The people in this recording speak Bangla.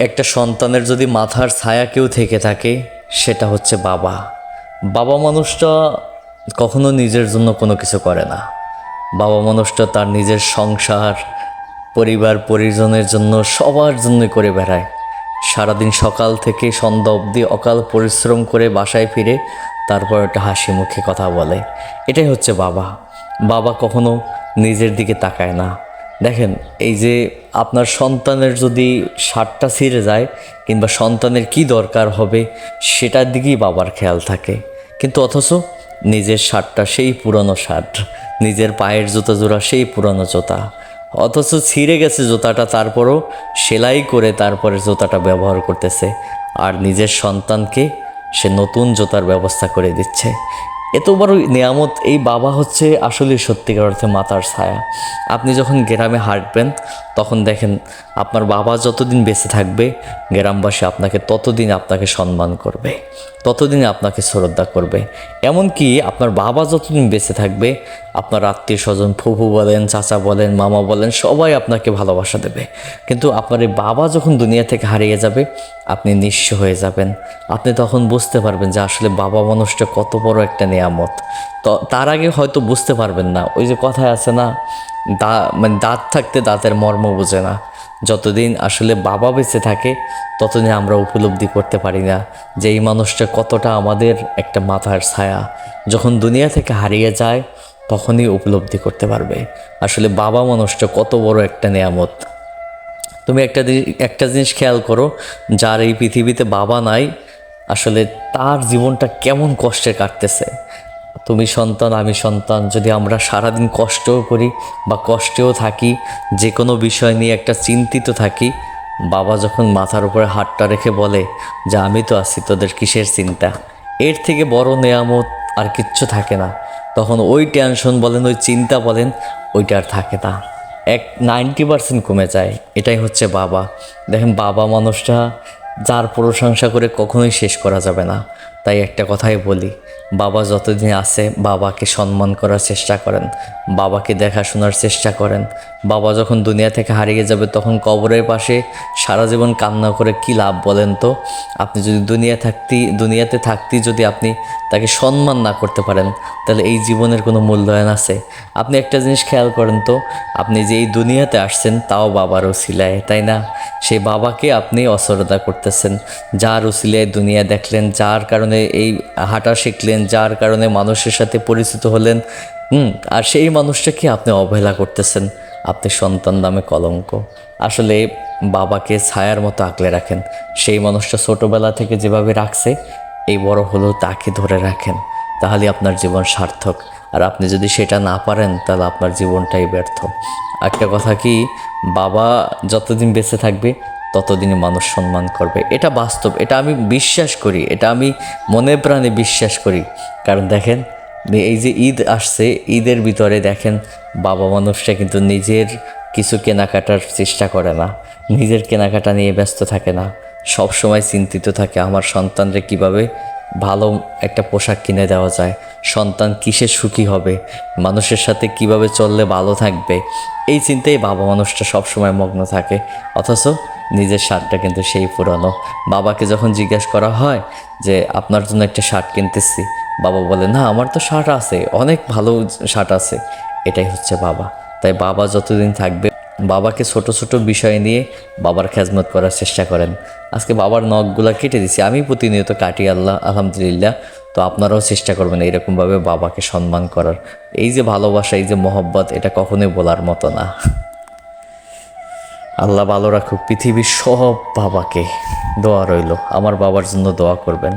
একটা সন্তানের যদি মাথার ছায়া কেউ থেকে থাকে, সেটা হচ্ছে বাবা। বাবা মানুষটা কখনো নিজের জন্য কোনো কিছু করে না। বাবা মানুষটা তার নিজের সংসার, পরিবার, পরিজনের জন্য সবার জন্য করে বেড়ায়। সারাদিন সকাল থেকে সন্ধ্যা অবধি অকাল পরিশ্রম করে বাসায় ফিরে তারপর একটা হাসি মুখে কথা বলে। এটাই হচ্ছে বাবা। বাবা কখনো নিজের দিকে তাকায় না। দেখেন, এই যে আপনার সন্তানের যদি শার্টটা ছিঁড়ে যায় কিংবা সন্তানের কি দরকার হবে, সেটার দিকেই বাবার খেয়াল থাকে। কিন্তু অথচ নিজের শার্টটা সেই পুরনো শার্ট নিজের পায়ের জুতো জোড়া সেই পুরনো জুতা। অথচ ছিঁড়ে গেছে জুতাটা, তারপরও সেলাই করে তারপরে জুতাটা ব্যবহার করতেছে। আর নিজের সন্তানকে সে নতুন জুতার ব্যবস্থা করে দিচ্ছে। এত বড় নিয়ামত, এই বাবা হচ্ছে আসলে সত্যিকার অর্থে মাতার ছায়া। আপনি যখন গ্রামে হাঁটবেন, তখন দেখেন আপনার বাবা যতদিন বেঁচে থাকবে, গ্রামবাসী আপনাকে ততদিন আপনাকে সম্মান করবে, ততদিন আপনাকে শ্রদ্ধা করবে। এমনকি আপনার বাবা যতদিন বেঁচে থাকবে, আপনার আত্মীয় স্বজন ফুফু বলেন, চাচা বলেন, মামা বলেন, সবাই আপনাকে ভালোবাসা দেবে। কিন্তু আপনার এই বাবা যখন দুনিয়া থেকে হারিয়ে যাবে, আপনি নিঃস্ব হয়ে যাবেন। আপনি তখন বুঝতে পারবেন যে আসলে বাবা মানুষটা কত বড় একটা নিয়ামত তো তার আগে হয়তো বুঝতে পারবেন না, ওই যে কথায় আছে না, দা মানে দাঁত থাকতে দাঁতের মর্ম বোঝে না। যতদিন আসলে বাবা বেঁচে থাকে, ততদিন আমরা উপলব্ধি করতে পারি না যে এই মানুষটা কতটা আমাদের একটা মাথার ছায়া। যখন দুনিয়া থেকে হারিয়ে যায়, তখনই উপলব্ধি করতে পারবে। আসলে বাবা মানুষটা কত বড় একটা নিয়ামত। তুমি একটা একটা জিনিস খেয়াল করো, যার এই পৃথিবীতে বাবা নাই, আসলে তার জীবনটা কেমন কষ্টে কাটতেছে। তুমি সন্তান, আমি সন্তান। যদি আমরা সারাদিন কষ্টও করি বা কষ্টেও থাকি, যে কোনো বিষয় নিয়ে একটা চিন্তিত থাকি, বাবা যখন মাথার উপরে হাতটা রেখে বলে যে, আমি তো আছি, তোদের কিসের চিন্তা? এর থেকে বড় নেয়ামত আর কিচ্ছু থাকে না। তখন ওই টেনশন বলেন, ওই চিন্তা বলেন, ওইটা আর থাকে না। এক নাইনটি পার্সেন্ট কমে যায়। এটাই হচ্ছে বাবা। দেখেন, বাবা মানুষটা যার প্রশংসা করে কখনোই শেষ করা যাবে না। তাই একটা কথাই বলি, বাবা যতদিন আছে বাবাকে সম্মান করার চেষ্টা করেন, বাবাকে দেখাশোনার চেষ্টা করেন বাবা যখন দুনিয়া থেকে হারিয়ে যাবে, তখন কবরের পাশে সারা জীবন কান্না করে কি লাভ বলেন তো? আপনি যদি দুনিয়া থাকতে, দুনিয়াতে থাকতেই যদি আপনি তাকে সম্মান না করতে পারেন, তাহলে এই জীবনের কোনো মূল্যায়ন আছে? আপনি একটা জিনিস খেয়াল করেন তো, আপনি যে এই দুনিয়াতে আসছেন, তাও বাবার ওসিলায়, তাই না? সেই বাবাকে আপনি অশ্রদ্ধা করতেছেন, যার ওসিলায় দুনিয়া দেখলেন, যার কারণে এই হাঁটা শিখলেন, যার কারণে মানুষের সাথে পরিচিত হলেন, হুম, আর সেই মানুষটাকে আপনি অবহেলা করতেছেন। আপনি সন্তান নামে কলঙ্ক। আসলে বাবাকে ছায়ার মতো আঁকলে রাখেন। সেই মানুষটা ছোটোবেলা থেকে যেভাবে রাখছে, এই বড় হলেও তাকে ধরে রাখেন। তাহলে আপনার জীবন সার্থক। আর আপনি যদি সেটা না পারেন, তাহলে আপনার জীবনটাই ব্যর্থ। একটা কথা কি, বাবা যতদিন বেঁচে থাকবে, ততদিনই মানুষ সম্মান করবে। এটা বাস্তব, এটা আমি বিশ্বাস করি, এটা আমি মনে প্রাণে বিশ্বাস করি। কারণ দেখেন এই যে ঈদ আসছে, ঈদের ভিতরে দেখেন বাবা মানুষটা কিন্তু নিজের কিছু কেনাকাটার চেষ্টা করে না। নিজের কেনাকাটা নিয়ে ব্যস্ত থাকে না। সব সময় চিন্তিত থাকে, আমার সন্তানরে কীভাবে ভালো একটা পোশাক কিনে দেওয়া যায়? সন্তান কিসে সুখী হবে? মানুষের সাথে কীভাবে চললে ভালো থাকবে? এই চিন্তায় বাবা মানুষটা সবসময় মগ্ন থাকে, অথচ নিজের শার্টটা কিন্তু সেই পুরনো। বাবাকে যখন জিজ্ঞাসা করা হয় যে, আপনার জন্য একটা শার্ট কিনতেছি। বাবা বলে, না, আমার তো শার্ট আছে, অনেক ভালো শার্ট আছে। এটাই হচ্ছে বাবা। তাই বাবা যতদিন থাকবে, বাবাকে ছোট ছোট বিষয় নিয়ে বাবার খেজমত করার চেষ্টা করেন। আজকে বাবার নখগুলা কেটে দিছি, আমি প্রতিনিয়ত কাটি, আল্লাহ, আলহামদুলিল্লাহ। তো আপনারাও চেষ্টা করবেন এরকমভাবে বাবাকে সম্মান করার। এই যে ভালোবাসা, এই যে মহব্বত, এটা কখনোই বলার মতো না। আল্লাহ ভালো রাখুক, পৃথিবীর সব বাবাকে। দোয়া রইল, আমার বাবার জন্য দোয়া করবেন।